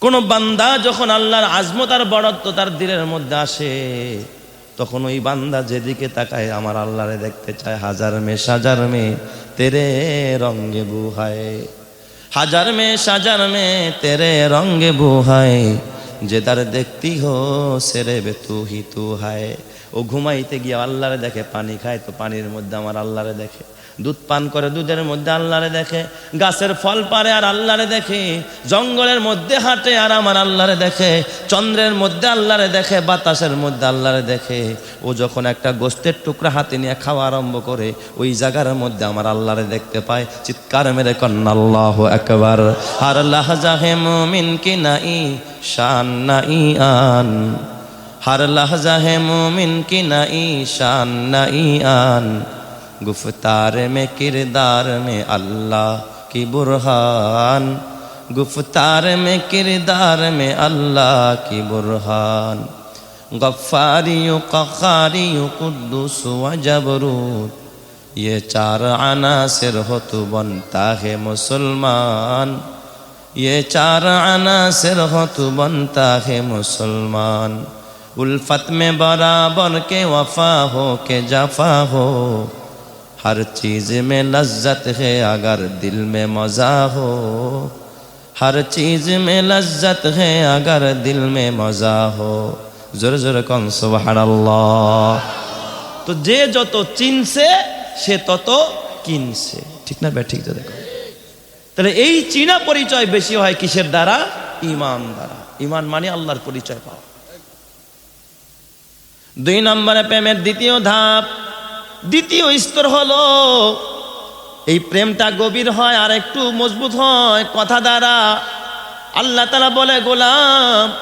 কোন বান্দা যখন আল্লাহর আজমত আর বড়ত্ব তার দিলের মধ্যে আসে, তখন ওই বান্দা যেদিকে তাকায়, আমার আল্লাহরে দেখতে চায়, হাজার মে সাজার মে, তেরে রঙ্গে বুহায়। হাজার মে সাজার মে, তেরে রঙ্গে বুহায়। যে তার দেখতি হো, সেরে বে তু হি তু হায়। ও ঘুমাইতে গিয়ে আল্লাহরে দেখে, পানি খায়, তো পানির মধ্যে আমার আল্লাহরে দেখে। দুধ পান করে দুধের মধ্যে আল্লাহরে দেখে, গাছের ফল পারে আর আল্লাহরে দেখে, জঙ্গলের মধ্যে হাঁটে আর আমার আল্লাহরে দেখে, চন্দ্রের মধ্যে আল্লাহরে দেখে, বাতাসের মধ্যে আল্লাহরে দেখে। ও যখন একটা গোস্তের টুকরা হাতে নিয়ে খাওয়া আরম্ভ করে, ওই জায়গার মধ্যে আমার আল্লাহরে দেখতে পায়, চিৎকার মেরে কন্নাল্লাহ একবার আর আল্লাহ জাহে মুমিন কি নাই, শান নাই আন। হার লাহজা হে মুমিন কি নাই, শান নাই আন। गुफ्तार में किरदार में अल्लाह की बुरहान। गुफ्तार में किरदार में अल्लाह की बुरहान। गफ्फारी कखारी कुद्दुस व जबरूत। ये चार अनासिर हो तो बनता है मुसलमान। ये चार अनासिर हो तो बनता है मुसलमान। उल्फत में बराबर के वफा हो के जफा हो। ہر چیز میں لذت ہے اگر دل میں مزہ ہو ہر چیز میں لذت ہے اگر دل میں مزہ ہو জোরে জোরে কন সুবহানাল্লাহ তো যে যত চিনছে সে তত কিনছে ঠিক না ব্যা ঠিক দেখো তাহলে এই চীনা পরিচয় বেশি হয় কিসের দ্বারা ইমান দ্বারা ইমান মানে আল্লাহর পরিচয় পাওয়া দুই নম্বরে প্রেমের দ্বিতীয় ধাপ দ্বিতীয় স্তর হলো, এই প্রেমটা গভীর হয় আর একটু মজবুত হয়। কথা দ্বারা আল্লাহ তালা বলে, গোলাম,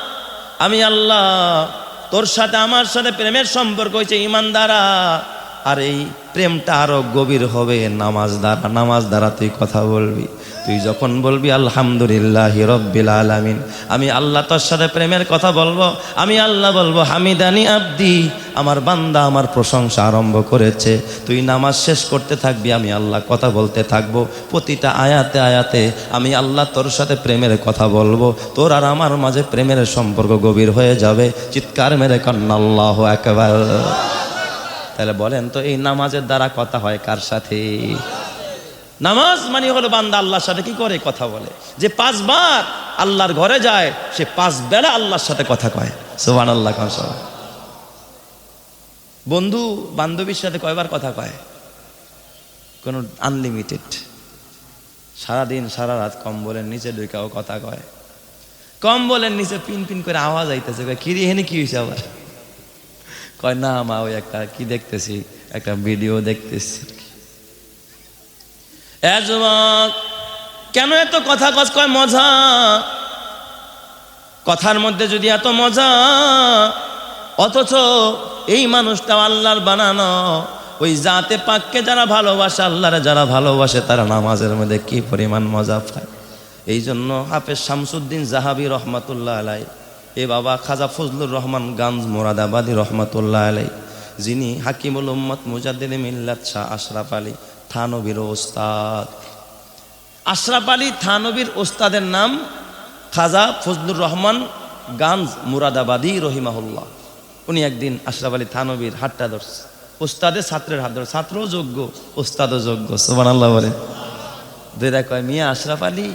আমি আল্লাহ, তোর সাথে আমার সাথে প্রেমের সম্পর্ক হয়েছে ইমান দ্বারা। আর এই প্রেমটা আরও গভীর হবে নামাজ দ্বারা। নামাজ দ্বারা তুই কথা বলবি। তুই যখন বলবি, আলহামদুলিল্লাহ রব্বিল আলামিন, আমি আল্লাহ তোর সাথে প্রেমের কথা বলব, আমি আল্লাহ বলব, হামিদানি আব্দি, আমার বান্দা আমার প্রশংসা আরম্ভ করেছে, তুই নামাজ শেষ করতে থাকবি, আমি আল্লাহ কথা বলতে থাকব, প্রতিটা আয়াতে আয়াতে আমি আল্লাহ তোর সাথে প্রেমের কথা বলব, তোর আর আমার মাঝে প্রেমের সম্পর্ক গভীর হয়ে যাবে, চিৎকার মেরে কন্যা আল্লাহ একবার তাহলে বলেন তো, এই নামাজের দ্বারা কথা হয় কার সাথে? নামাজ মানে হলো বান্দা আল্লাহর সাথে কি করে? কথা বলে। যে পাঁচবার আল্লাহর ঘরে যায়, সে পাঁচ বেলা আল্লাহর সাথে কথা কয়। সোহান আল্লাহ খান বন্ধু, বান্ধবীর সাথে কয়বার কথা কয়? কোনো আনলিমিটেড সারাদিন, সারা রাত কম্বলের নিচে ঢুকাও কথা কয়। কম্বলের নিচে পিন পিন করে আওয়াজ আইতেছে কিরি হেনে কি হয়েছে আবার? কয়, না মা, ওই একটা কি দেখতেছি, একটা ভিডিও দেখতেছি। কেন এত কথা কস? কয়, মজা। কথার মধ্যে যদি এত মজা, অথচ এই মানুষটা আল্লাহর বানানো। ওই জাতে পাককে যারা ভালোবাসে, আল্লাহরে যারা ভালোবাসে, তারা নামাজের মধ্যে কি পরিমাণ মজা পায়? এই জন্য হাফেজ শামসুদ্দিন জাহাবি রহমাতুল্লাহ আলাই এ বাবা খাজা ফজলুর রহমান গাঞ্জ মোরাদাবাদী রহমাতুল্লাহ আলাই যিনি হাকিমুল উম্মত মুজাদ্দিদ মিল্লাত শাহ আশরাফ আলী থানবীর ওস্তাদ। আশরাফ আলী থানবীর ওস্তাদের নাম খাজা ফজলুর রহমান গাঞ্জ মুরাদাবাদী রহিমাহুল্লাহ। উনি একদিন আশরাফ আলী থানবীর হাতটা ধরছে। ওস্তাদের ছাত্রের হাত ধরছে। ছাত্রও যোগ্য, ওস্তাদও যোগ্য সোমান আল্লাহ বলে দুইটা কয়, মিয়া আশরাফ আলী,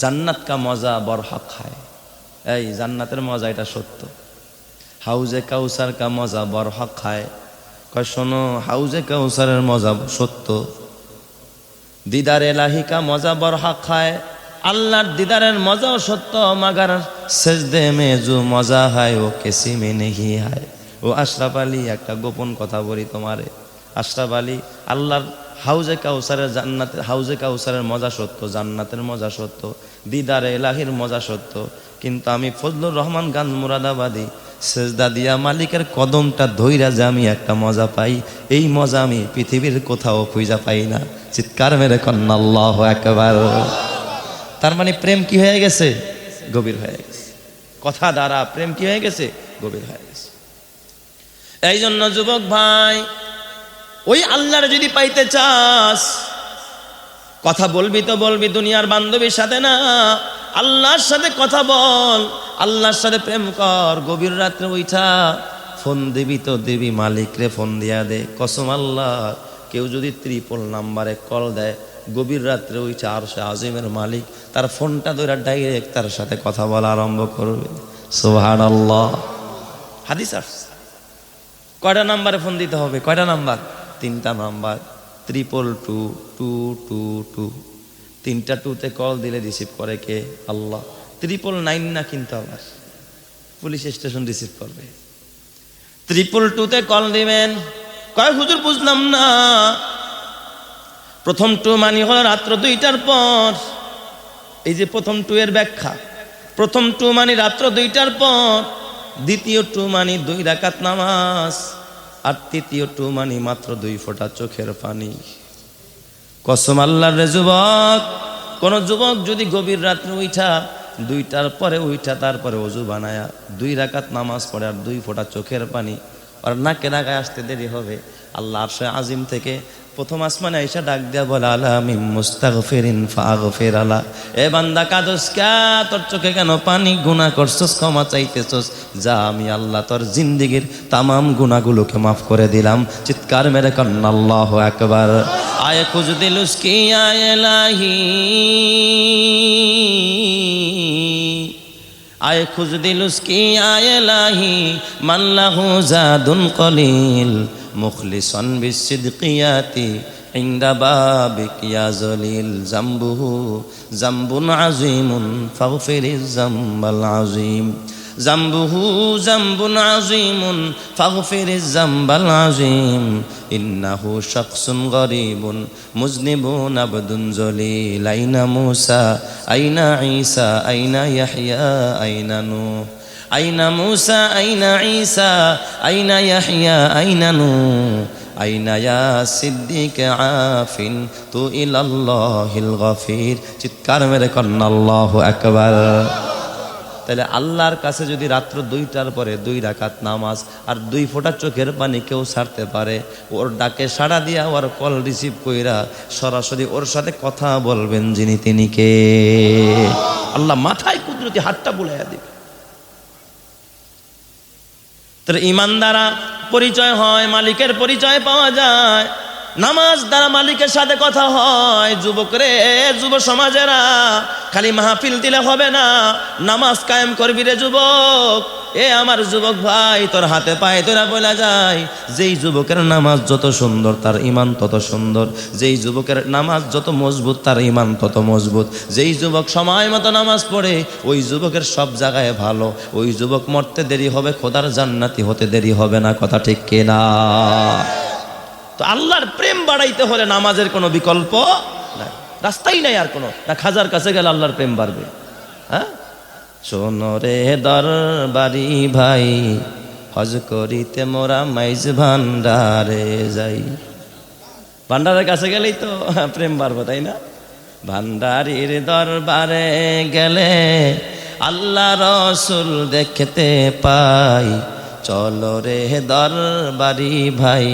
জান্নাত কা মজা বর হক খায়। এই জান্নাতের মজা এটা সত্য। হাউজে কাউসার কা মজা বর হক খায়। শোনো, হাউজে কাউসারের মজা সত্য। দিদার এলাহিকা মজা বর হক খায়, আল্লাহর দিদারের মজাও সত্য, মাগার সেজদে মে জু মজা হয়, ও কেসি মে নেহি হয়। ও আশরাফ আলী, একটা গোপন কথা বলি তোমারে। আশরাফ আলী, আল্লাহর হাউজে কাউসারের জান্নাতের, হাউজে কাউসারের মজা সত্য, জান্নাতের মজা সত্য, দিদারে এলাহির মজা সত্য। কিন্তু আমি ফজলুর রহমান গান মুরাদাবাদী সেজদা দিয়া মালিকের কদমটা ধইরা যে আমি একটা মজা পাই, এই মজা আমি পৃথিবীর কোথাও খুঁজা পাই না। চিৎকার মেরে কন্যা, আল্লাহ একবার তার মানে প্রেম কি হয়ে গেছে? গভীর হয়ে গেছে। কথা দ্বারা প্রেম কি হয়ে গেছে? গভীর হয়ে গেছে। এই জন্য যুবক ভাই, ওই আল্লাহর যদি পাইতে চাস, কথা বলবি তো বলবি, দুনিয়ার বান্ধবীর সাথে না, আল্লাহর সাথে কথা বল। আল্লাহর সাথে প্রেম কর, গভীর রাত্রে উঠা ফোন দিবি তো দিবি মালিকরে ফোন দিয়া দে। কসম আল্লাহ, কেউ যদি ত্রিপল নাম্বারে কল দেয়, গভীর রাত্রে ওই চার সে আজিমের মালিক, তার ফোনটা ধরে ডাইরেক্ট তার সাথে কথা বলা আরম্ভ করবে। সোহান আল্লাহ হাদিস কয়টা নাম্বারে ফোন দিতে হবে? কয়টা নাম্বার তিনটা number triple two two two two তিনটা টুতে কল দিলে রিসিভ করে কে? আল্লাহ। ট্রিপল নাইন না কিন্তু আবার। পুলিশ স্টেশন রিসিভ করবে। ট্রিপল টুতে কল দিবেন। কয়, হুজুর, বুঝলাম না। প্রথম টু মানি হলো রাত্র দুইটার পর। এই যে প্রথম টু এর ব্যাখ্যা। প্রথম টু মানি রাত্র দুইটার পর। দ্বিতীয় টু মানি দুই রাকাত নামাজ। আর তৃতীয় টু মানি মাত্র দুই ফোঁটা চোখের পানি। কসম আল্লাহর রে যুবক, কোন যুবক যদি গভীর রাত্রে উঠা দুইটার পরে উঠা তারপরে অজু বানায়া, দুই রাকাত নামাজ পড়ে আর দুই ফোঁটা চোখের পানি। আর নাকে নাগায় আসতে দেরি হবে। আল্লাহ আরশে আজিম থেকে প্রথম আসমানে আইসা ডাক দেয়া বলে আলা মিম মুস্তাগফিরিন ফাগফির আলা। এ বান্দা, কাদস কা? তোর চোখে কেন পানি? গুনাহ করছস, ক্ষমা চাইতেছস। যা, আমি আল্লাহ তোর জিন্দিগির তামাম গুনাহগুলোকে মাফ করে দিলাম। চিৎকার মেরে কন্না, আল্লাহ একবার آئے کچھ دل اس کی آئے لاہی آئے کچھ دل اس کی آئے لاہی من لہو زادن قلیل مخلصن بالصدقیاتی عند بابك يا ذليل ذنبه ذنب عظيم فاغفر الذنب العظيم জাম্বুহু জাম্বুন আজিমুন, ফাগফির জাম্বাল আজিম। ইন্নাহু শাকসুন গরিবুন, মুজনিবুন আবদুন জলিল। আইনা মুসা, আইনা ঈসা, আইনা ইয়াহইয়া, আইনা নূহ। আইনা মুসা, আইনা ঈসা, আইনা ইয়াহইয়া, আইনা নূহ। আইনা ইয়া সিদ্দিক আফিন, তু ইলাল্লাহিল গফির। চিৎকার মেরে কন্নাল্লাহু আকবার। তাহলে আল্লাহর কাছে যদি রাত্র দুইটার পরে দুই রাকাত নামাজ আর দুই ফোঁটা চোখের পানি কেউ ছাড়তে পারে, ওর ডাকে সাড়া দিয়া ওর কল রিসিভ কইরা সরাসরি ওর সাথে কথা বলবেন যিনি তিনি কে। আল্লাহ মাথায় কুদরতি হাতটা বুলাইয়া দিবে। তাহলে ইমান দ্বারা পরিচয় হয়, মালিকের পরিচয় পাওয়া যায় নামাজ দ্বারা মালিকের সাথে কথা হয় যুবক রে যুব সমাজেরা, খালি মাহফিল দিলে হবে না, নামাজ কায়েম করবি রে যুবক। এ আমার যুবক ভাই, তোর হাতে পায়ে তোরা বলা যায়, যেই যুবকের নামাজ যত সুন্দর, তার ইমান তত সুন্দর। যেই যুবকের নামাজ যত মজবুত, তার ইমান তত মজবুত। যেই যুবক সময় মতো নামাজ পড়ে, ওই যুবকের সব জায়গায় ভালো। ওই যুবক মরতে দেরি হবে, খোদার জান্নাতি হতে দেরি হবে না, কথা ঠিক কিনা? তো আল্লাহর প্রেম বাড়াইতে হলে নামাজের কোনো বিকল্প নাই। রাস্তাই নাই আর কোনো। না খাজার কাছে গেলে আল্লাহর প্রেম বাড়বে। হ্যাঁ? শোনো রে দরবারি ভাই, হজ করিতে মোরা মাইজ ভান্ডারে যাই। ভান্ডারের কাছে গেলেই তো প্রেম বাড়বে, তাই না? ভান্ডারির দরবারে গেলে আল্লাহ রসুল দেখতে পাই। চলো রে দরবারি ভাই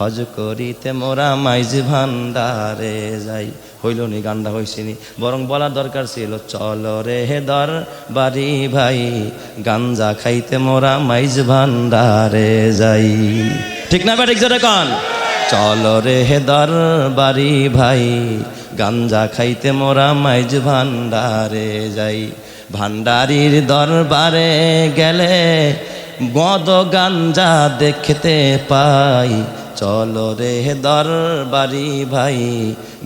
হজ করিতে মোরা মাইজ ভান্ডারে যাই। হইল নি গান্ডা হইছিনি বরং বলা দরকার ছিল, চল রে হে দর বাড়ি ভাই, গাঞ্জা খাইতে মোরা মাইজ ভান্ডারে যাই। ঠিক না ব্যাটিক যেটা কন? চল রে হে দর বাড়ি ভাই, গাঞ্জা খাইতে মোরা মাইজ ভান্ডারে যাই। ভান্ডারির দরবারে গেলে গদ গাঞ্জা দেখতে পাই। চলো রে দরবারি ভাই,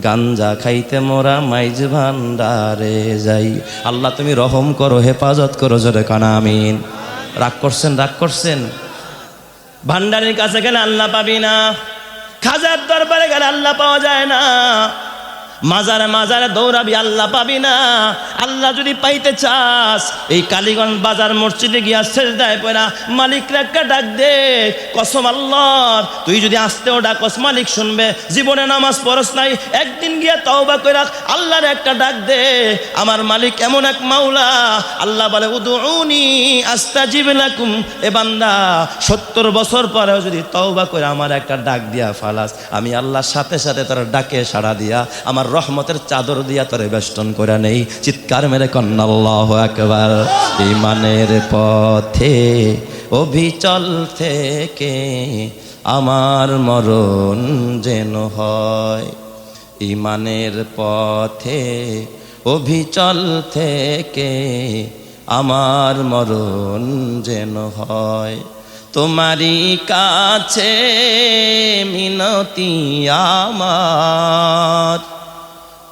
গাঞ্জা খাইতে মোরা মাইজ ভান্ডারে যাই। আল্লাহ তুমি রহম করো, হেফাজত করো, জোরে কানা আমিন। রাগ করছেন রাগ করছেন। ভান্ডারের কাছে গেলে আল্লাহ পাবি না। খাজার দরবারে গেলে আল্লাহ পাওয়া যায় না। মাজারে মাজারে দৌড়াবি, আল্লাহ পাবি না। আল্লাহ যদি পাইতে চাস, এই কালীগঞ্জ বাজার মসজিদে গিয়া শেষ দেয় পয়না মালিক একটা ডাক দে, কসম আল্লাহ তুই যদি আসতেও ডাকস, মালিক শুনবে, জীবনে নামাজ পরস নাই, একদিন গিয়া তওবা কইরা আল্লাহর একটা ডাক দে। আমার মালিক এমন এক মাওলা, আল্লাহ বলে উদুনি আস্তাজিব লাকুম। এ বান্দা, সত্তর বছর পরেও যদি তওবা করে আমার একটা ডাক দিয়া ফালাস, আমি আল্লাহর সাথে সাথে তার ডাকে সাড়া দিয়া, আমার রহমতের চাদর দিয়া তোরে বেষ্টন করে নেই। চিৎকার মেরে কন্নাল্লাহ একবার ইমানের পথে অভিচল থেকে আমার মরণ যেন হয়। ইমানের পথে অভিচল থেকে আমার মরণ যেন হয়। তোমারই কাছে মিনতি আমার।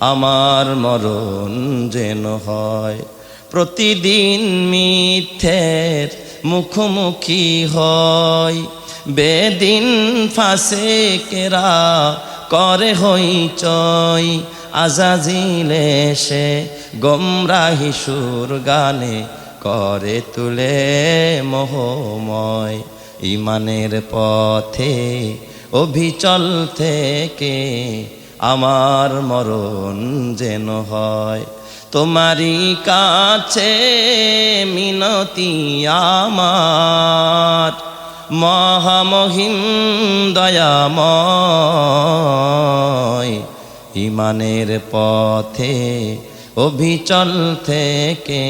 আমার মরণ যেন হয়। প্রতিদিন মিথ্যের মুখোমুখি হয়। বেদিন ফাঁসে কেরা করে হই চই আজাজিলে সে গমরাহি সুর গানে করে তুলে মোহময়। ইমানের পথে অভিচল থেকে আমার মরণ যেন হয়। তোমারই কাছে মিনতি আমার। মহামহিম দয়াময়, ইমানের পথে অভিচল থেকে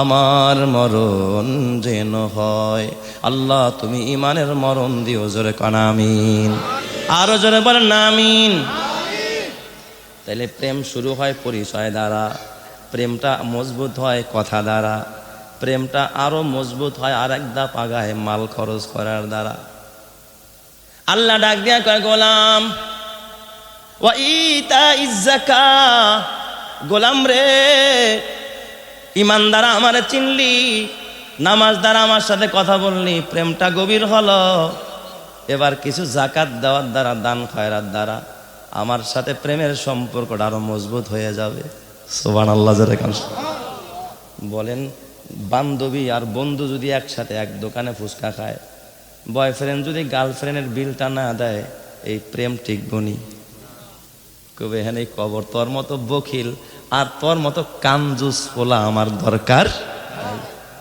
আমার মরণ যেন হয়। আল্লাহ, তুমি ইমানের মরণ দিও, জোরে কানামিন আরও জোরে বলেন নামিন তাইলে প্রেম শুরু হয় পরিচয় দ্বারা, প্রেমটা মজবুত হয় কথা দ্বারা, প্রেমটা আরও মজবুত হয় আর এক আগায় মাল খরচ করার দ্বারা। আল্লাহ ডাক দিয়া কয়, গোলাম গোলাম রে ইমান দ্বারা আমারে চিনলি নামাজ দ্বারা আমার সাথে কথা বললি, প্রেমটা গভীর হলো। এবার কিছু জাকাত দেওয়ার দ্বারা, দান খয়রার দ্বারা আমার সাথে প্রেমের সম্পর্কটা আরও মজবুত হয়ে যাবে। সোবান আল্লাহ বলেন, বান্ধবী আর বন্ধু যদি একসাথে এক দোকানে ফুচকা খায় বয়ফ্রেন্ড যদি গার্লফ্রেন্ডের বিলটা না দেয়, এই প্রেম ঠিক টিকবনি কবে এই কবর? তোর মতো বকিল আর তোর মতো কানজুস পোলা আমার দরকার।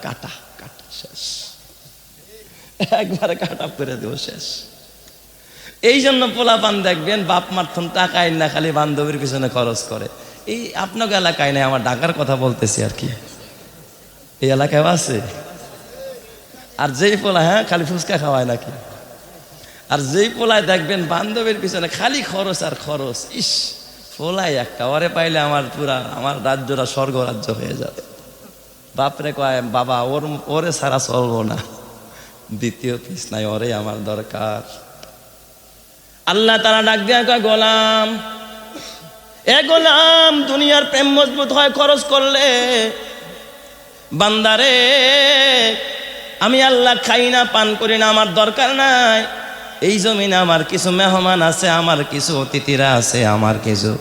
কাটা কাটা, শেষ। একবারে কাটা করে দেবো শেষ। এই জন্য পোলা পান দেখবেন, বাপ মার্থন টাকায় না খালি বান্ধবীর পিছনে খরচ করে। এই আপনাকে এলাকায় নাই, আমার ঢাকার কথা বলতেছি আর কি। এই এলাকায় আছে? আর যেই পোলা হ্যাঁ খালি ফুচকা খাওয়ায় নাকি? আর যেই পোলায় দেখবেন বান্ধবীর পিছনে খালি খরচ আর খরচ, ইস পোলাই একটা ওরে পাইলে আমার পুরা, আমার রাজ্যটা স্বর্গরাজ্য হয়ে যাবে। বাপরে কয়, বাবা, ওর, ওরে সারা চলবো না। দ্বিতীয় নাই ওরে আমার দরকার। আল্লাহ তারা ডাক দিয়া কয়, গোলাম, এ গোলাম, দুনিয়ার প্রেম মজবুত হয়, খরচ করলে বান্দারে আমি আল্লাহ খাই না, পান করি না, আমার দরকার নাই। এই জমিনে আমার কিছু মেহমান আছে, আমার কিছু অতিথিরা আছে, আমার কিছু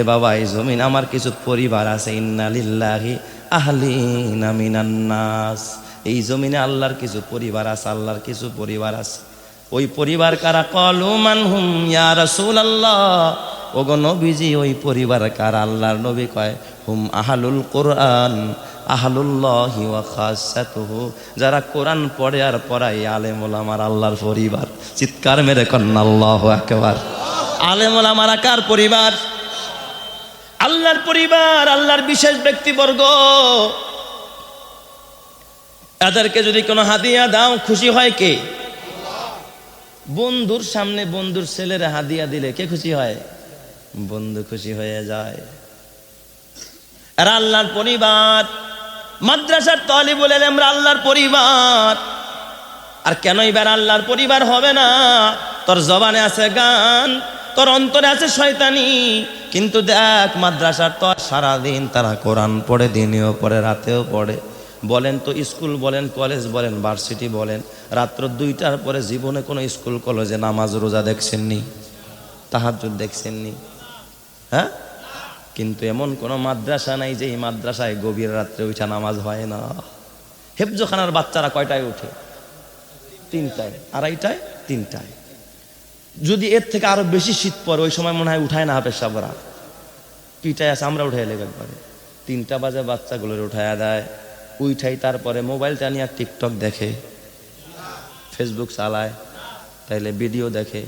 এ বাবা, এই জমিন আমার কিছু পরিবার আছে ইন্নালিল্লাহি আহলিন আমিনান্নাস এই জমিনে আল্লাহর কিছু পরিবার আছে, আল্লাহর কিছু পরিবার আছে। ওই পরিবার কারা? কলু মানহুম ইয়া রাসূলুল্লাহ। ওগো নবীজি, ওই পরিবার কারা? আল্লাহর নবী কয়, হুম আহালুল কোরআন, আহলুল্লাহি ওয়া খাসাতুহু। যারা কোরআন পড়ে আর পড়ায় আলেম ওলামার আল্লাহর পরিবার। চিৎকার মেরে কন্না আল্লাহু আকবার। আলেম ওলামারা কার পরিবার? আল্লাহর পরিবার, আল্লাহর বিশেষ ব্যক্তিবর্গ। এদেরকে যদি কোনো হাদিয়া দাও, খুশি হয় কে? বন্ধুর সামনে বন্ধুর ছেলেরা হাদিয়া দিলে কে খুশি হয়? বন্ধু খুশি হয়ে যায়। এরা আল্লাহর পরিবার। মাদ্রাসার তলি বলে আমরা আল্লাহর পরিবার। আর কেন এবার আল্লাহর পরিবার হবে না? তোর জবানে আছে গান, তোর অন্তরে আছে শয়তানি। কিন্তু দেখ, মাদ্রাসার তো সারাদিন তারা কোরআন পড়ে, দিনেও পড়ে, রাতেও পড়ে। বলেন তো স্কুল বলেন, কলেজ বলেন ভার্সিটি বলেন, রাত্র দুইটার পরে জীবনে কোনো স্কুল কলেজে নামাজ রোজা দেখছেননি? তাহাজুদ দেখছেননি? হ্যাঁ? কিন্তু এমন কোনো মাদ্রাসা নাই যে এই মাদ্রাসায় গভীর রাত্রে উঠা নামাজ হয় না। হেফজোখানার বাচ্চারা কয়টায় উঠে? তিনটায়। আড়াইটায়? তিনটায়। যদি এর থেকে আরও বেশি শীত পড়ে, ওই সময় মনে হয় উঠায় না হাফের সাবরা পিঠায় আছে, আমরা উঠাই এলে একবারে। তিনটা বাজে বাচ্চাগুলোর উঠায় দেয়। উঠাই, তারপরে মোবাইলটা নিয়ে টিকটক দেখে ফেসবুক চালায়, তাইলে ভিডিও দেখে।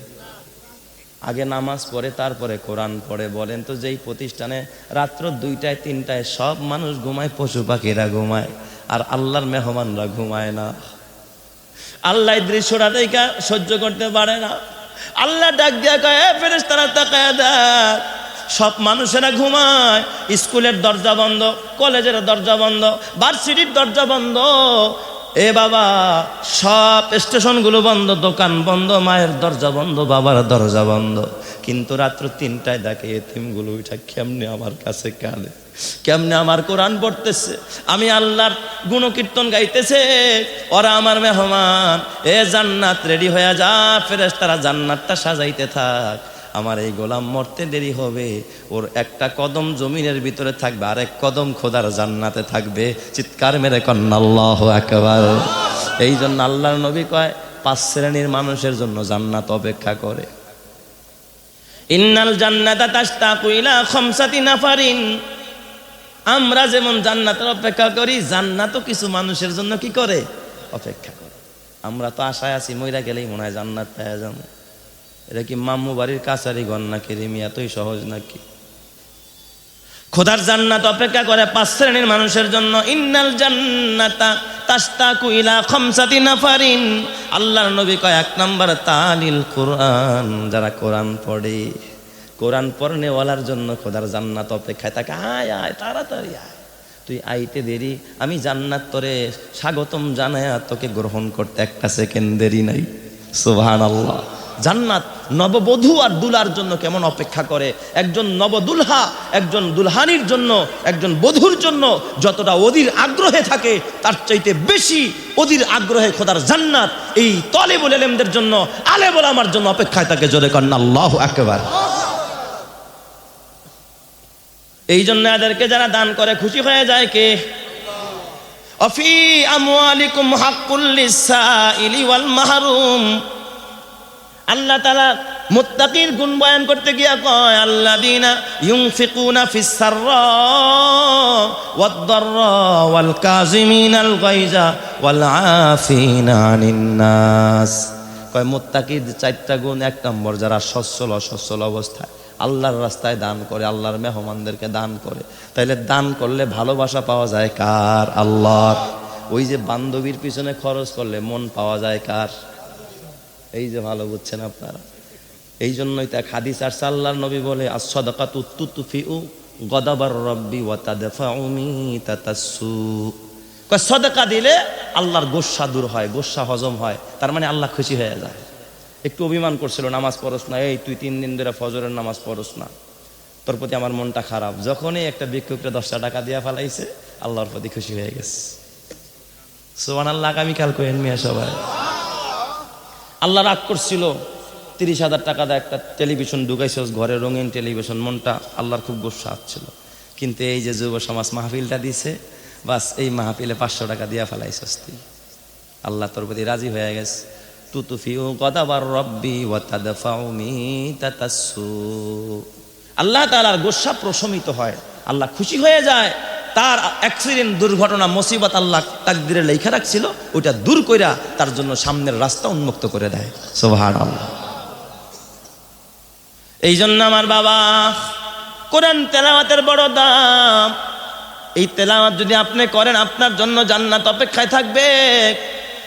আগে নামাজ পড়ে, তারপরে কোরআন পড়ে, বলেন তো যেই প্রতিষ্ঠানে রাত্র দুইটায়, তিনটায় সব মানুষ ঘুমায়, পশু পাখিরা ঘুমায়, আর আল্লাহর মেহমানরা ঘুমায় না। আল্লাহ দৃশ্যটা দেখা সহ্য করতে পারে না। আল্লাহ ডাক দিয়া কয় ফেরেস তারা তাকায় দেখ। সব মানুষেরা ঘুমায়। স্কুলের দরজা বন্ধ, কলেজের দরজা বন্ধ, ভার্সিটির দরজা বন্ধ। এ বাবা, সব স্টেশনগুলো বন্ধ, দোকান বন্ধ, মায়ের দরজা বন্ধ, বাবার দরজা বন্ধ। কিন্তু রাত্র তিনটায় দেখে এতিমগুলো ওইটা কেমনে আমার কাছে কাঁদে, কেমনে আমার কোরআন পড়তেছে। আমি আল্লাহর গুণকীর্তন গাইতেছে, ওরা আমার মেহমান, এ জান্নাত রেডি হয়ে যা ফেরেস তারা জান্নাতটা সাজাইতে থাক। আমার এই গোলাম মরতে দেরি হবে। ওর একটা কদম জমিনের ভিতরে থাকবে আর এক কদম খোদার জান্নাতে থাকবে। চিৎকার মেরে কন্যা, আল্লাহ একবার এই জন্য আল্লাহর নবী কয়, পাঁচ শ্রেণির মানুষের জন্য জান্নাত অপেক্ষা করে। ইন্নাল জান্নাতা তাশতাকু ইলা খামসাতি নাফারিন। আমরা যেমন জান্নাতের অপেক্ষা করি, জান্নাতও কিছু মানুষের জন্য কি করে? অপেক্ষা করে। আমরা তো আশায় আছি, মইরা গেলেই মনে হয় জান্নাত পাওয়া যাব। এটা কি মাম্মু বাড়ির কাছারি গণ নাকি রিমি এতই সহজ নাকি? খোদার জান্নাত অপেক্ষা করে পাঁচ শ্রেণির মানুষের জন্য, ইন্নাল জান্নাতা তাস্তাকু ইলা খামসাতি নাফারিন। আল্লাহর নবী কয়, এক নাম্বার তালিল কোরআন। যারা কোরআন পড়ে, কোরআন পড়নেওয়ালার জন্য খোদার জান্নাত অপেক্ষায় থাকে, আয় আয়, তাড়াতাড়ি আয়। তুই আইতে দেরি, আমি জান্নাত তোরে স্বাগতম জানায় তোকে গ্রহণ করতে একটা সেকেন্ড দেরি নাই। সুবহান আল্লাহ জান্নাত নববধূ আর দুলার জন্য কেমন অপেক্ষা করে? একজন নবদুলহা, একজন দুলহানির জন্য, একজন বধূর জন্য যতটা অধীর আগ্রহে থাকে, তার চাইতে বেশি অধীর আগ্রহে খোদার জান্নাত এই তলে বলেলেমদের জন্য আলে বলে আমার জন্য অপেক্ষায় থাকে জোরে কন্যা, আল্লাহ একেবারে এই জন্য এদেরকে যারা দান করে খুশি হয়ে যায় কে? অফি আমওয়ালিকুম হাক্কুল লিসাইলি ওয়াল মাহরুম। আল্লাহ তাআলা মুত্তাকির গুণ বয়ান করতে গিয়া কয়, আল্লাযীনা ইউনফিকুনা ফিস সাররা ওয়াদ দাররা ওয়াল কাযিমিনাল গায়জা ওয়াল আফিনা নাস। কয়, মুত্তাকির চারটা গুণ, এক নম্বর যারা সচ্ছল অসচ্ছল অবস্থায়, আল্লাহর রাস্তায় দান করে, আল্লাহর মেহমানদেরকে দান করে, তাইলে দান করলে ভালোবাসা পাওয়া যায় কার? আল্লাহর। ওই যে বান্ধবীর পিছনে খরচ করলে মন পাওয়া যায় কার? এই যে ভালো বুঝছেন আপনারা। এই জন্যই তা খাদিস আর সাল্লার নবী বলে আসদাকাত উত্তুতুফিউ গদাবার রব্বি ওয়াতাদফাউমি তাতাসু কয়, সদকা দিলে আল্লাহর গোস্বা দূর হয় গোস্বা হজম হয়, তার মানে আল্লাহ খুশি হয়ে যায়। একটু অভিমান করছিল, নামাজ পড়স না, এই তুই তিন দিন ধরে ফজরের নামাজ পড়স না, তোর প্রতি আমার মনটা খারাপ। যখনই একটা ভিক্ষুকরে দশটা টাকা দিয়া ফেলাইছে, আল্লাহর প্রতি খুশি হয়ে গেছে। সোহান আল্লাহ আগামীকাল কোয়েন মিয়া সবাই। আল্লাহ রাগ করছিল। তিরিশ হাজার টাকা দেয় একটা টেলিভিশন ঢুকাইছে ঘরে রঙিন টেলিভিশন, মনটা আল্লাহর খুব গোসা আসছিল কিন্তু এই যে যুব সমাজ মাহফিলটা দিছে, বাস এই মাহফিলে পাঁচশো টাকা দিয়া ফেলাইছস তুই আল্লাহ তোর প্রতি রাজি হয়ে গেছে। তুতুফিউ গদাবার রব্বি আল্লাহ তাআলার গোসা প্রশমিত হয়। আল্লাহ খুশি হয়ে যায়। তার অ্যাক্সিডেন্ট, দুর্ঘটনা, মুসিবত আল্লাহ তাকদিরে লেখা রাখছিল, ওইটা দূর কইরা তার জন্য সামনের রাস্তা উন্মুক্ত করে দেয়। সুবহানাল্লাহ। এই জন্য আমার বাবা, কোরআন তেলাওয়াতের বড় দাম। এই তেলাওয়াত যদি আপনি করেন, আপনার জন্য জান্নাত অপেক্ষায় থাকবে।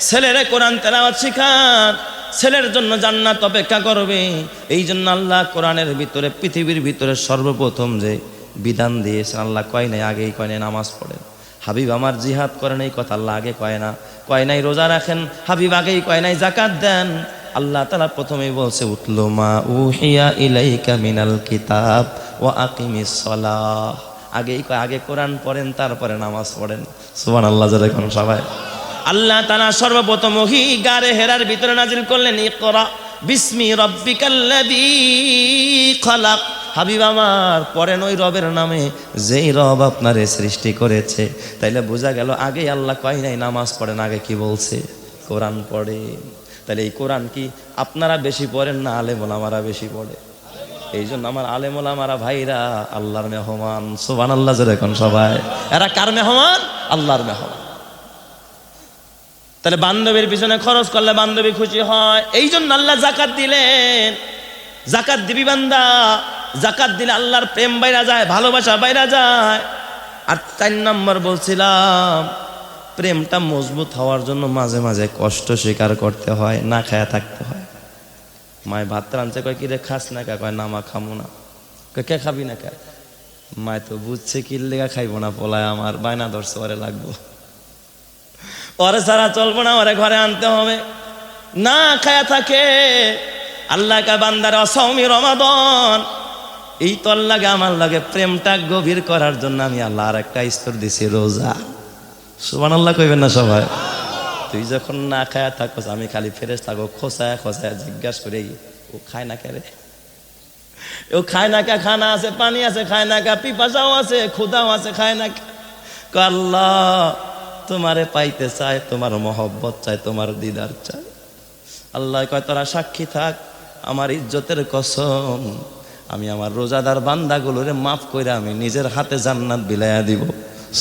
ছেলেরে কোরআন তেলাওয়াত শিখান, ছেলের জন্য জান্নাত অপেক্ষা করবে। এই জন্য আল্লাহ কোরআনের ভিতরে, পৃথিবীর ভিতরে সর্বপ্রথম যে বিধান দিয়েছেন আল্লাহ কয় নাই, আগেই কয় নাই, নামাজ পড়েন। হাবিব আমার জিহাদ করেন, এই কথা আল্লাহ আগে কয় না। কয় নাই, রোজা রাখেন, হাবিব আগেই কয় নাই জাকাত দেন। আল্লাহ তালা প্রথমেই বলছে, উতলো মা উহিয়া ইলাইকা মিনাল কিতাব ও আকিমিস সলাহ। আগেই কয়, আগে কোরআন পড়েন, তারপরে নামাজ পড়েন। সুবান আল্লাহ যেরকম সবাই। আল্লাহ তালা সর্বপ্রথম ওহি গারে হেরার ভিতরে নাজিল করলেন, ইকরা বিসমি রব্বিকাল্লাযী খালাক। হাবিব আমার, পড়েন ওই রবের নামে। যেই রব আপনারে সৃষ্টি করেছে। তাইলে বোঝা গেল, আগেই আল্লাহ কয় নাই, নামাজ পড়েন, আগে কি বলছে? কোরআন পড়ে। তাহলে এই কোরআন কি আপনারা বেশি পড়েন না আলেমুল আমারা বেশি পড়ে? এই জন্য আমার আলেমুল আমারা ভাইরা, আল্লাহর মেহমান। সোবান আল্লাহ এখন সবাই। এরা কার মেহমান? আল্লাহর মেহমান। তাহলে বান্ধবীর পিছনে খরচ করলে বান্ধবী খুশি হয়। এই জন্য আল্লাহ জাকাত দিলেন। জাকাত দিবি বান্দা। জাকাত দিলে আল্লাহর প্রেম বাইরা যায়, ভালোবাসা বাইরা যায়। আর চার নম্বর বলছিলাম, প্রেমটা মজবুত হওয়ার জন্য মাঝে মাঝে কষ্ট স্বীকার করতে হয়, না খায়া থাকতে হয়। মায় ভাত রাঁধছে, কয় কি রে খাস না কা? কয়, না মা, খামো না। কে খাবি না কে? মায় তো বুঝছে কি লেগা খাইবো না পোলায় আমার, বায়না ধরছে, ওরে লাগবো। ওরে সারা চলবো না, ওরে ঘরে আনতে হবে। না খায়া থাকে। আল্লাহ কা বান্দার অসৌমি রমাদন। এই তোর লাগে, আমার লাগে, প্রেমটা গভীর করার জন্য আমি আল্লাহ আর একটা স্তর দিছি, রোজা। সুবান আল্লাহ কইবেন না সবাই। তুই যখন না খায়া থাকস, আমি খালি ফেরেস থাকো খোসায় খোসায় জিজ্ঞাসা করে ও খায় না কে রে? ও খায় না কা? খানা আছে, পানি আছে, খায় না কা? পিপাসাও আছে ক্ষুদাও আছে, খায় না কা? আল্লাহ, তোমারে পাইতে চায় তোমার মহব্বত চায় তোমার দিদার চায় আল্লাহ কয়, তোরা সাক্ষী থাক, আমার ইজ্জতের কসম। আমি আমার রোজাদার বান্দাগুলোরে মাফ করে আমি নিজের হাতে জান্নাত বিলাইয়া দিব।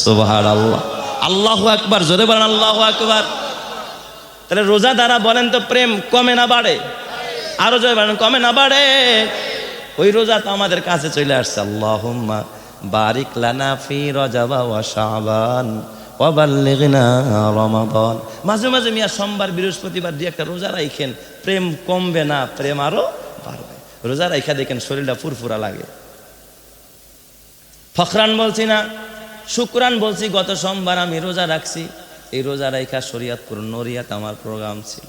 সোবাহার আল্লাহ আল্লাহ আকবার, জোরে বলেন আল্লাহ আকবার। তাহলে রোজাদারা বলেন তো প্রেম কমে না বাড়ে? আরও জয় বলেন, কমে না বাড়ে? ওই রোজা তো আমাদের কাছে চলে আসছে। আল্লাহুম্মা বারিক লানা ফি রজাবা ওয়া শাবান রমাদান। মাঝে মাঝে মিয়া সোমবার, বৃহস্পতিবার দিয়ে একটা রোজা রাখেন প্রেম কমবে না, প্রেম আরও বাড়বে। রোজা রাখা দেখেন শরীরটা ফুরফুরা লাগে। ফখরান বলছি না, শুক্রান বলছি, গত সোমবার আমি রোজা রাখছি। এই রোজা রাইখা শরিয়াতপুর নরিয়াত আমার প্রোগ্রাম ছিল।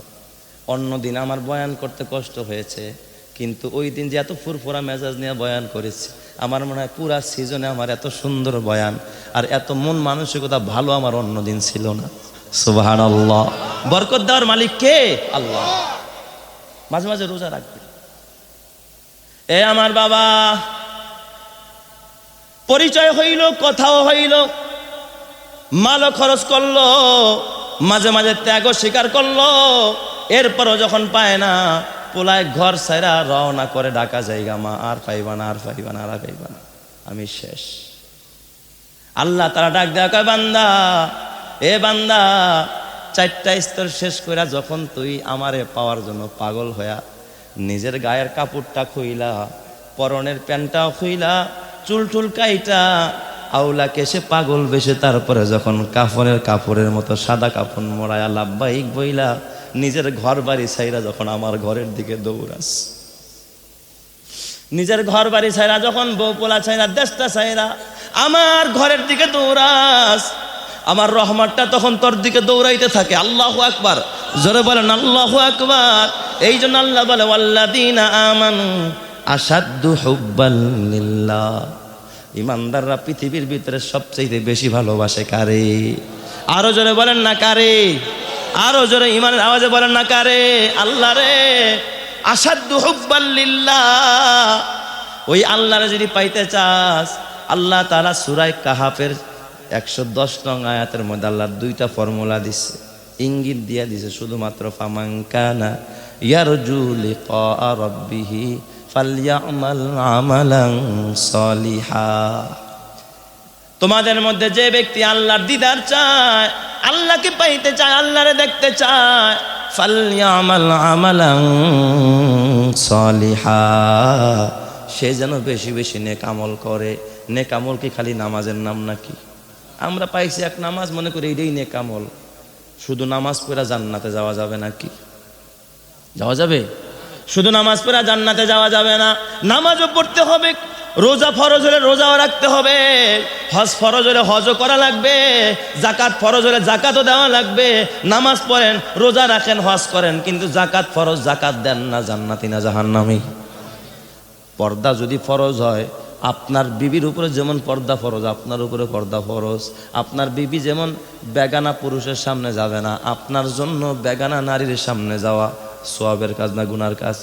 অন্য দিন আমার বয়ান করতে কষ্ট হয়েছে, কিন্তু ওই দিন যে এত ফুরফুরা মেজাজ নিয়ে বয়ান করেছি, আমার মনে হয় পুরা সিজনে আমার এত সুন্দর বয়ান আর এত মন মানসিকতা ভালো আমার অন্য দিন ছিল না। আল্লাহ বরকত দেওয়ার মালিক কে? আল্লাহ। মাঝে মাঝে রোজা রাখবে এ আমার বাবা, পরিচয় হইল, কথাও হইল, মালও খরচ করল, মাঝে মাঝে ত্যাগও স্বীকার করল, এরপরও যখন পায় না, পোলায় ঘর সাইরা রওনা করে ডাকা জায়গা মা, আর পাইবা না, আর পাইবা না, আর পাইবা না, আমি শেষ। আল্লাহ তারা ডাক দেয়া কয়, বান্দা, এ বান্দা, চারটা স্তর শেষ কইরা যখন তুই আমারে পাওয়ার জন্য পাগল হইয়া নিজের গায়ের কাপড়টা খুইলা, পরনের প্যান্টটাও খুইলা, চুল টুল কাইটা আউলা কেসে পাগল বেশে তারপরে যখন কাফনের কাপড়ের মতো সাদা কাপড় মোড়ায়া লাভবাহিক বইলা, নিজের ঘর বাড়ি ছাইরা যখন আমার ঘরের দিকে দৌড়াস। নিজের ঘর বাড়ি ছাইরা যখন বউ পোলা ছাইরা, দেশটা ছাইরা আমার ঘরের দিকে দৌড়াস। আমার রহমানটা তখন তোর দিকে দৌড়াইতে থাকে। আল্লাহ আকবার। জোরে বলেন, আল্লাহ আকবার। এই জন্য আল্লাহ বলে আমানু আসাদ্দু হুব্বাল্লিল্লাহ ইমানদাররা পৃথিবীর ভিতরে সবচেয়ে বেশি ভালোবাসে কারে? আরও জোরে বলেন না কারে? আরও জোরে ইমানের আওয়াজে বলেন না কারে? আল্লাহ রে আসাদু হুব্বাল্লিল্লাহ ওই আল্লাহরে যদি পাইতে চাস, আল্লাহ তারা সুরাই কাহাফের একশো দশ নং আয়াতের মধ্যে আল্লাহর দুইটা ফর্মুলা দিছে। ইঙ্গিত দিয়া দিছে, শুধুমাত্র ফামাঙ্কানা ইয়ারজু লিকা রাব্বিহি ফালইয়ামাল আমালান সলিহা। তোমাদের মধ্যে যে ব্যক্তি আল্লাহর দিদার চায়, আল্লাহকে পাইতে চায়, আল্লাহরে দেখতে চায়, ফালইয়ামাল আমালান সলিহা। সে যেন বেশি বেশি নেকামল করে। নেকামল কি খালি নামাজের নাম নাকি? আমরা পাইছি এক নামাজ, মনে করি এইটাই নেকামল শুধু নামাজ পড়া জান্নাতে যাওয়া যাবে নাকি? যাওয়া যাবে? শুধু নামাজ পড়া জান্নাতে যাওয়া যাবে না, নামাজও পড়তে হবে, রোজা ফরজ হলে রোজাও রাখতে হবে, হজ ফরজ হলে হজও করা লাগবে জাকাত ফরজ হলে জাকাতও দেওয়া লাগবে, নামাজ পড়েন, রোজা রাখেন, হজ করেন, কিন্তু জাকাত ফরজ জাকাত দেন না, জান্নাতি না জাহান্নামি। পর্দা যদি ফরজ হয়, আপনার বিবির উপরে যেমন পর্দা ফরজ, আপনার উপরে পর্দা ফরজ, আপনার বিবি যেমন বেগানা পুরুষের সামনে যাবে না, আপনার জন্য বেগানা নারীর সামনে যাওয়া সোয়াবের কাজ না গুনার কাজ?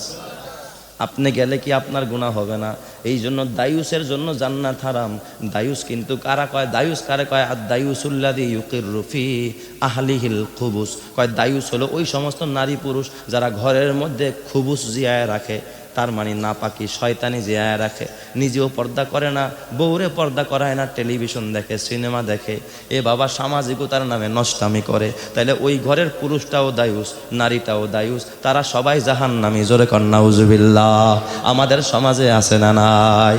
আপনি গেলে কি আপনার গুণা হবে না? এই জন্য দায়ুসের জন্য জান্নাত হারাম। দায়ুস কিন্তু কারা কয়? দায়ুস কারে কয়? আর দায়ুসুল্লাদি ইউকির রুফি আহলিহিল খুবুস। কয়, দায়ুস হলো ওই সমস্ত নারী পুরুষ যারা ঘরের মধ্যে খুবুস জিয়ায় রাখে। তার মানে না পাকি শয়তানি জিয়ায় রাখে। নিজেও পর্দা করে না, বউরে পর্দা করায় না, টেলিভিশন দেখে, সিনেমা দেখে। এ বাবা সামাজিকতার নামে নষ্টামি করে। তাহলে ওই ঘরের পুরুষটাও দায়ুস, নারীটাও দায়ুস, তারা সবাই জাহান নামি জোরে কন্যা উজুবিল্লাহ আমাদের সমাজে আছে না নাই?